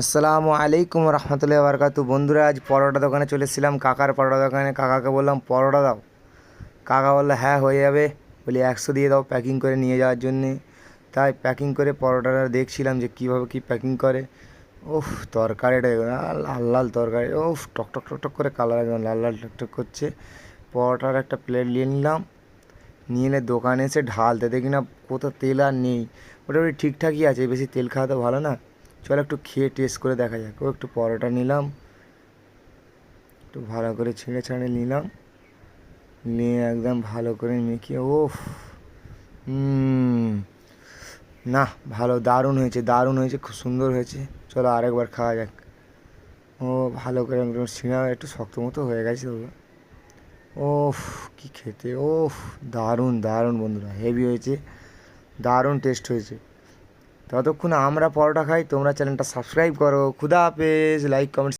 আসসালামু আলাইকুম রহমতুল্লাহ বারকাতু বন্ধুরা, আজ পরোটা দোকানে চলে এসেছিলাম। কাকার পরোটা দোকানে। কাকাকে বললাম, পরোটা দাও। কাকা বলল হ্যাঁ হয়ে যাবে। বলি, একশো দিয়ে দাও প্যাকিং করে নিয়ে যাওয়ার জন্যে। তাই প্যাকিং করে পরোটাটা দেখছিলাম যে কীভাবে কী প্যাকিং করে। উফ তরকারিটা লাল লাল তরকারি। উফ, টক টক টক টক করে কালার একদম লাল লাল টক টক করছে। পরোটার একটা প্লেট নিয়ে নিলাম। নিয়ে এলে দোকানে এসে ঢালতে দেখি না কোথাও তেল আর নেই। মোটামুটি ঠিকঠাকই আছে, বেশি তেল খাওয়া তো ভালো না। চলো একটু খেয়ে টেস্ট করে দেখা যাক। ও একটু পরোটা নিলাম। একটু ভালো করে ছেড়ে ছাড়ে নিলাম। নিয়ে একদম ভালো করে মেখে ও না, ভালো, দারুণ হয়েছে দারুণ হয়েছে, খুব সুন্দর হয়েছে। চলো আরেকবার খাওয়া যাক। ও, ভালো করে একদম সিঙ্গা একটু শক্ত মতো হয়ে গেছে তবে ওফ, কি খেতে, ওফ! দারুণ দারুণ বন্ধুরা, হেভি হয়েছে, দারুণ টেস্ট হয়েছে। ততক্ষণ আমরা পরোটা খাই তোমরা চ্যানেলটা সাবস্ক্রাইব করো। খুদা হাফেজ লাইক কমেন্ট